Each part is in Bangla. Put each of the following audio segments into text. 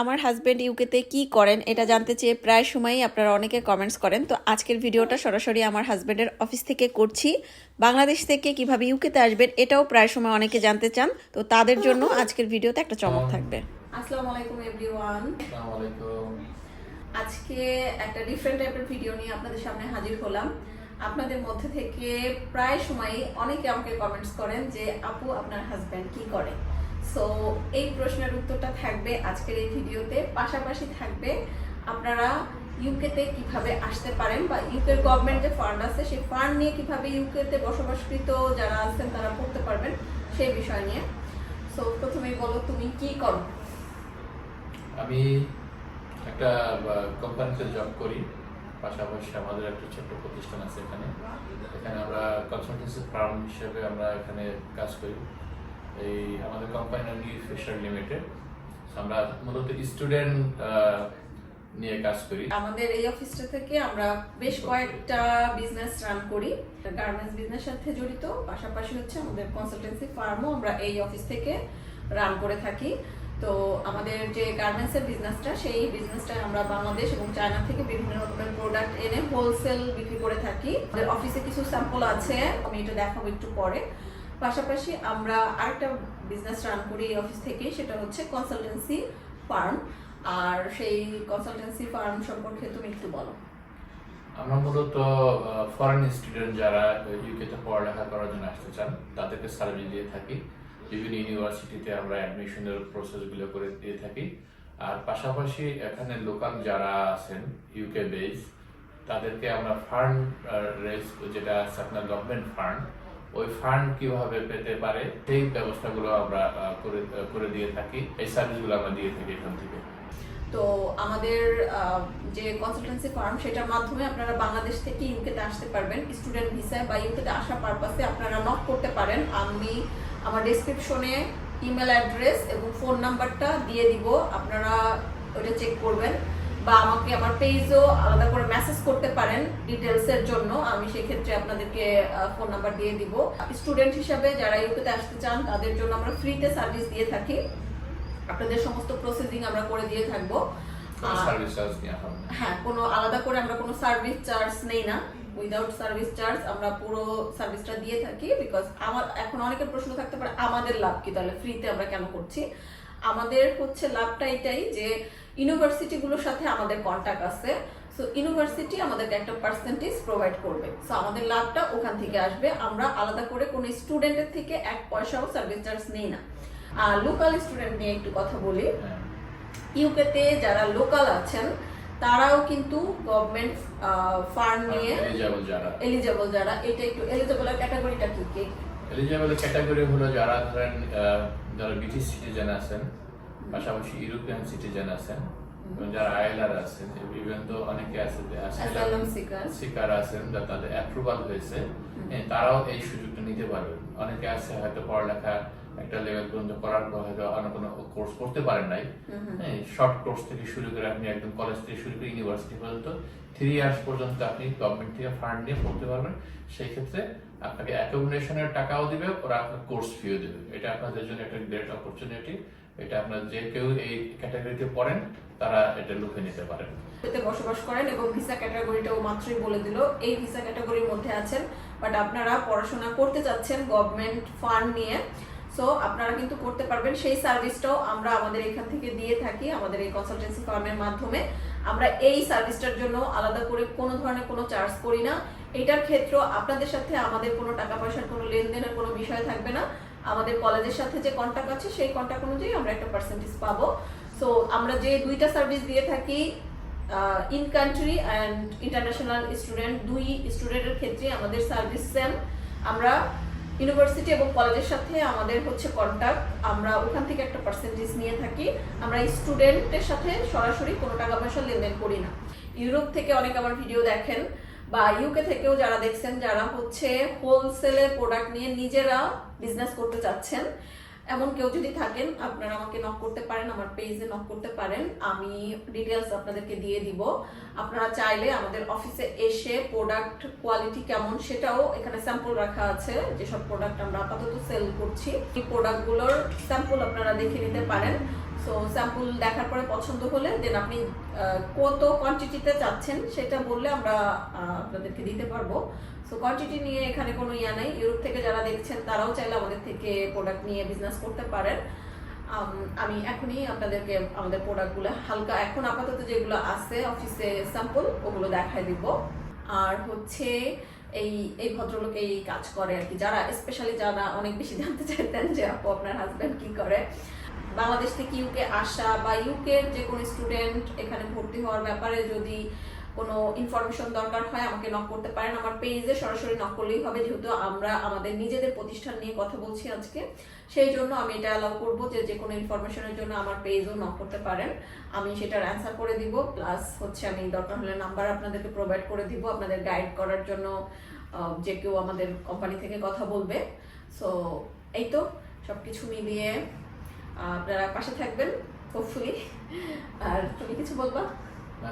আমার হাজব্যান্ড ইউকেতে কি করেন এটা জানতে চেয়ে প্রায় সময়ই আপনারা অনেকে কমেন্টস করেন। তো আজকের ভিডিওটা সরাসরি আমার হাজব্যান্ডের অফিস থেকে করছি। বাংলাদেশ থেকে কীভাবে ইউকেতে আসবেন এটাও প্রায় সময় অনেকে জানতে চান। তো তাদের জন্য আজকের ভিডিওতে একটা চমক থাকবে। আসসালামু আলাইকুম এভরিওয়ান আসসালামু আলাইকুম আজকে একটা ডিফারেন্ট টাইপের ভিডিও নিয়ে আপনাদের সামনে হাজির হলাম। আপনাদের মধ্যে থেকে প্রায় সময় অনেকে আমাকে কমেন্টস করেন যে আপু আপনার হাজব্যান্ড কি করে? সো এই প্রশ্নের উত্তরটা থাকবে আজকের এই ভিডিওতে। পাশাপাশি থাকবে আপনারা ইউকেতে কীভাবে আসতে পারেন বা ইউকের গভর্নমেন্ট যে ফান্ড আছে সেই ফান্ড নিয়ে কীভাবে ইউকেতে বসবাসকৃত যারা আছেন তারা পড়তে পারবেন সেই বিষয় নিয়ে। সো প্রথমেই বলো তুমি কি করো? আমি একটা কোম্পানিতে জব করি। পাশাপাশি আমাদের একটা ছোট্ট প্রতিষ্ঠান আছে এখানে। এখানে আমরা কনসালটেন্সি ফার্ম হিসেবে আমরা এখানে কাজ করি। এই আমাদের কোম্পানি নাম ফিশার লিমিটেড আমরা মূলত স্টুডেন্ট নিয়ে কাজ করি। আমাদের এই অফিসটা থেকে আমরা বেশ কয়েকটা বিজনেস রান করি। গার্মেন্টস বিজনেস সাথে জড়িত। পাশাপাশি হচ্ছে আমাদের কনসালটেন্সি ফার্মও আমরা এই অফিস থেকে রান করে থাকি। তো আমাদের যে গার্মেন্টস এর বিজনেসটা সেই বিজনেসটা আমরা বাংলাদেশ এবং চায়না থেকে বিভিন্ন রকমের প্রোডাক্ট এনে হোলসেল বিক্রি করে থাকি। আমাদের অফিসে কিছু স্যাম্পল আছে। আমি এটা দেখাবো একটু পরে। পাশাপাশি আমরা আরেকটা বিজনেস রান করি এই অফিস থেকে, সেটা হচ্ছে কনসালটেন্সি ফার্ম আর সেই কনসালটেন্সি ফার্ম সম্পর্কে তুমি একটু বলো। আমরা মূলত ফরেন স্টুডেন্ট যারা ইউকেতে পড়ালেখা করার জন্য আসতে চান, তাদেরকে সার্ভিস দিয়ে থাকি। বিভিন্ন ইউনিভার্সিটিতে আমরা অ্যাডমিশনের প্রসেসগুলো করে দিয়ে থাকি। আর পাশাপাশি এখানে লোকাল যারা আছেন ইউকে বেস তাদেরকে আমরা ফান্ড রেস যেটা আছে আপনার গভর্নমেন্ট ফান্ড ওই ফান্ড কীভাবে পেতে পারে, সেই ব্যবস্থাগুলো আমরা করে দিয়ে থাকি, এই সার্ভিসগুলো আমরা দিয়ে থাকি এখান থেকে। তো আমাদের যে কনসালটেন্সি ফার্ম সেটার মাধ্যমে আপনারা বাংলাদেশ থেকে ইউকেতে আসতে পারবেন। স্টুডেন্ট ভিসায় বা ইউকেতে আসা পারপাসে আপনারা নক করতে পারেন। আমি আমার ডেসক্রিপশনে ইমেল অ্যাড্রেস এবং ফোন নাম্বারটা দিয়ে দিব। আপনারা ওটা চেক করবেন। বা আমাকে আমার পেজও আলাদা করে মেসেজ করতে পারেন ডিটেলসের জন্য আমি সেই ক্ষেত্রে আপনাদেরকে ফোন নাম্বার দিয়ে দিব। স্টুডেন্ট হিসাবে যারা ইউকেতে আসতে চান তাদের জন্য আমরা ফ্রিতে সার্ভিস দিয়ে থাকি। আপনাদের সমস্ত প্রসেসিং আমরা করে দিয়ে থাকব। হ্যাঁ কোনো আলাদা করে আমরা কোনো সার্ভিস চার্জ নেই না। উইদাউট সার্ভিস চার্জ আমরা পুরো সার্ভিসটা দিয়ে থাকি বিকজ আমার এখন অনেকের প্রশ্ন থাকতে পারে আমাদের লাভ কি? তাহলে ফ্রিতে আমরা কেন করছি? আমাদের হচ্ছে লাভটা এটাই যে ইউনিভার্সিটিগুলোর সাথে আমাদের কন্ট্যাক্ট আছে। সো ইউনিভার্সিটি আমাদেরকে একটা পার্সেন্টেজ প্রোভাইড করবে। সো আমাদের লাভটা ওখান থেকে আসবে। আমরা আলাদা করে কোনো স্টুডেন্টের থেকে এক পয়সাও সার্ভিস চার্জ নেই না। আর লোকাল স্টুডেন্ট নিয়ে একটু কথা বলি। ইউকেতে যারা লোকাল আছেন তারাও কিন্তু গভর্নমেন্ট ফার্ম নিয়ে এলিজিবল যারা। এলিজেবল এটা একটু এলিজেবলের ক্যাটাগরিটা কি? এলিজিবল ক্যাটাগরি হলো যারা ধরেন যারা ব্রিটিশ সিটিজেন আছেন পাশাপাশি ইউরোপিয়ান সিটিজেন আছেন এবং যারা আইলার আছেন ইভেন তো অনেকে আছে শিকার আছেন যা তাদের অ্যাপ্রুভাল হয়েছে হ্যাঁ, তারাও এই সুযোগটা নিতে পারবেন। অনেকে আছে হয়তো পড়ালেখা একটা লেভেল পর্যন্ত করার পর হয়তো অন্য কোনো কোর্স করতে পারেন নাই। হ্যাঁ শর্ট কোর্স থেকে শুরু করে আপনি একদম কলেজ থেকে শুরু করে ইউনিভার্সিটি পর্যন্ত থ্রি ইয়ার্স পর্যন্ত আপনি গভর্নমেন্ট থেকে ফান্ড নিয়ে পড়তে পারবেন। সেই ক্ষেত্রে আপনাকে অ্যাকোমোডেশনের টাকাও দিবে ওরা আপনার কোর্স ফিও দেবে। এটা আপনাদের জন্য একটা গ্রেট অপরচুনিটি এটা আপনার যে কেউ এই ক্যাটাগরিতে পড়েন তারা এটা লুকে নিতে পারেন। ইউকেতে বসবাস করেন এবং ভিসা ক্যাটাগরিটাও মাত্রই বলে দিল। এই ভিসা ক্যাটাগরির মধ্যে আছেন বাট আপনারা পড়াশোনা করতে চাচ্ছেন গভর্নমেন্ট ফান্ড নিয়ে। সো আপনারা কিন্তু করতে পারবেন সেই সার্ভিসটাও আমরা আমাদের এখান থেকে দিয়ে থাকি, আমাদের এই কনসালটেন্সি ফার্মের মাধ্যমে। আমরা এই সার্ভিসটার জন্য আলাদা করে কোনো ধরনের কোনো চার্জ করি না। এটার ক্ষেত্রেও আপনাদের সাথে আমাদের কোনো টাকা পয়সার কোনো লেনদেনের কোনো বিষয় থাকবে না। আমাদের কলেজের সাথে যে কন্ট্যাক্ট আছে, সেই কন্ট্যাক্ট অনুযায়ী আমরা একটা পার্সেন্টেজ পাবো। সো আমরা যে দুইটা সার্ভিস দিয়ে থাকি in country and international student দুই স্টুডেন্টের ক্ষেত্রে আমাদের সার্ভিস সেম আমরা ইউনিভার্সিটি এবং কলেজের সাথে আমাদের হচ্ছে কন্ট্যাক্ট আমরা ওখান থেকে একটা পার্সেন্টেজ নিয়ে থাকি। আমরা স্টুডেন্টের সাথে সরাসরি কোনো টাকা পয়সা লেনদেন করি না। ইউরোপ থেকে অনেক আমার ভিডিও দেখেন বা ইউকে থেকেও যারা দেখছেন, যারা হচ্ছে হোলসেলের প্রোডাক্ট নিয়ে নিজেরা বিজনেস করতে চাচ্ছেন এমন কেউ যদি থাকেন, আপনারা আমাকে নক করতে পারেন, আমার পেজে নক করতে পারেন। আমি ডিটেলস আপনাদেরকে দিয়ে দিব। আপনারা চাইলে আমাদের অফিসে এসে প্রোডাক্ট কোয়ালিটি কেমন সেটাও এখানে স্যাম্পল রাখা আছে। যেসব প্রোডাক্ট আমরা আপাতত সেল করছি, এই প্রোডাক্টগুলোর স্যাম্পল আপনারা দেখে নিতে পারেন। সো স্যাম্পল দেখার পরে পছন্দ হলে দেন আপনি কত কোয়ান্টিটিতে চাচ্ছেন সেটা বললে আমরা আপনাদেরকে দিতে পারব। সো কোয়ান্টিটি নিয়ে এখানে কোনো ইয়া নাই। ইউরোপ থেকে যারা দেখছেন, তারাও চাইলে আমাদের থেকে প্রোডাক্ট নিয়ে বিজনেস করতে পারেন। আমি এখনই আপনাদেরকে আমাদের প্রোডাক্টগুলো হালকা, এখন আপাতত যেগুলো আছে অফিসে স্যাম্পল ওগুলো দেখায় দিব। আর হচ্ছে, এই এই ভদ্রলোক এই কাজ করে আর কি। যারা স্পেশালি যারা অনেক বেশি জানতে চাইতেন যে, আপু, আপনার হাজব্যান্ড কি করে? বাংলাদেশ থেকে ইউকে আসা বা ইউকে যে কোনো স্টুডেন্ট এখানে ভর্তি হওয়ার ব্যাপারে যদি কোনো ইনফরমেশন দরকার হয়, আমাকে নক করতে পারেন। আমার পেজে সরাসরি নক করলেই হবে, যেহেতু আমরা আমাদের নিজেদের প্রতিষ্ঠান নিয়ে কথা বলছি আজকে। সেই জন্য আমি এটা অ্যালাউ করব যে যে কোনো ইনফরমেশনের জন্য আমার পেজও নক করতে পারেন। আমি সেটার অ্যান্সার করে দিব। প্লাস হচ্ছে আমি দরকার হলে নাম্বার আপনাদেরকে প্রোভাইড করে দিব, আপনাদের গাইড করার জন্য যে কেউ আমাদের কোম্পানি থেকে কথা বলবে। সো এই তো সব কিছু মিলিয়ে আপনারা পাশে থাকবেন হোপফুলি আর তুমি কিছু বলবা?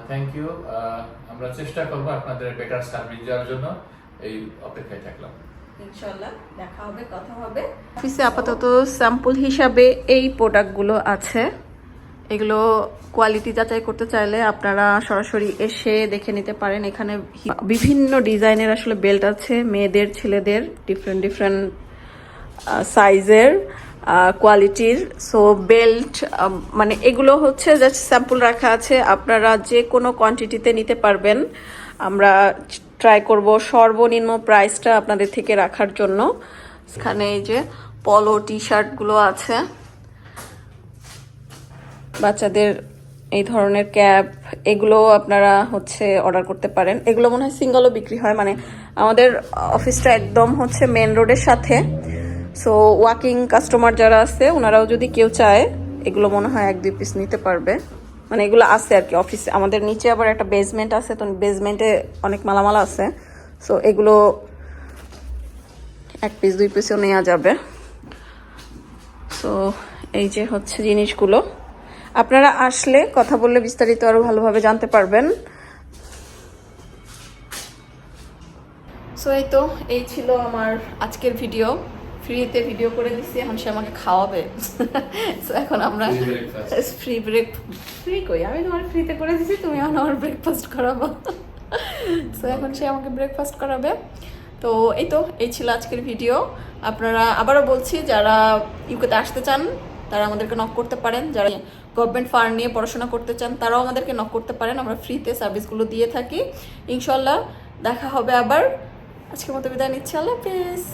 থ্যাংক ইউ আমরা চেষ্টা করব আপনাদের বেটার সার্ভিস দেওয়ার জন্য। এই অপেক্ষায় থাকলাম। ইনশাল্লাহ দেখা হবে কথা হবে। অফিসে আপাতত স্যাম্পল হিসাবে এই প্রোডাক্টগুলো আছে। এগুলো কোয়ালিটি যাচাই করতে চাইলে আপনারা সরাসরি এসে দেখে নিতে পারেন। এখানে বিভিন্ন ডিজাইনের আসলে বেল্ট আছে মেয়েদের ছেলেদের ডিফারেন্ট ডিফারেন্ট সাইজের কোয়ালিটির সো বেল্ট মানে এগুলো হচ্ছে জাস্ট স্যাম্পল রাখা আছে। আপনারা যে কোনো কোয়ান্টিটিতে নিতে পারবেন। আমরা ট্রাই করব সর্বনিম্ন প্রাইসটা আপনাদের থেকে রাখার জন্য। এখানে এই যে পলো টি শার্টগুলো আছে। বাচ্চাদের এই ধরনের ক্যাপ এগুলো আপনারা হচ্ছে অর্ডার করতে পারেন। এগুলো মনে হয় সিঙ্গেলও বিক্রি হয়। মানে আমাদের অফিসটা একদম হচ্ছে মেন রোডের সাথে। সো ওয়াকিং কাস্টমার যারা আছে, ওনারাও যদি কেউ চায়, এগুলো মনে হয় এক দুই পিস নিতে পারবে। মানে এগুলো আছে আর কি অফিসে আমাদের নিচে আবার একটা বেসমেন্ট আছে, তো বেসমেন্টে অনেক মালামালা আছে। সো এগুলো এক পিস দুই পিসও নেওয়া যাবে। সো এই যে হচ্ছে জিনিসগুলো। আপনারা আসলে কথা বললে বিস্তারিত আরও ভালোভাবে জানতে পারবেন। সো এই তো, এই ছিল আমার আজকের ভিডিও ফ্রিতে ভিডিও করে দিছি এখন সে আমাকে খাওয়াবে। সো এখন আমরা ফ্রি ব্রেক ফ্রি কই? আমি তোমার ফ্রিতে করে দিছি তুমি এখন আমার ব্রেকফাস্ট করাবো। সো এখন সে আমাকে ব্রেকফাস্ট করাবে। তো এই তো এই ছিল আজকের ভিডিও আপনারা আবারও বলছি যারা ইউকেতে আসতে চান তারা আমাদেরকে নক করতে পারেন। যারা গভর্নমেন্ট ফান্ড নিয়ে পড়াশোনা করতে চান তারাও আমাদেরকে নক করতে পারেন। আমরা ফ্রিতে সার্ভিসগুলো দিয়ে থাকি। ইনশাল্লাহ দেখা হবে আবার। আজকের মতো বিদায় নিচ্ছি। আল্লাহ হাফেজ.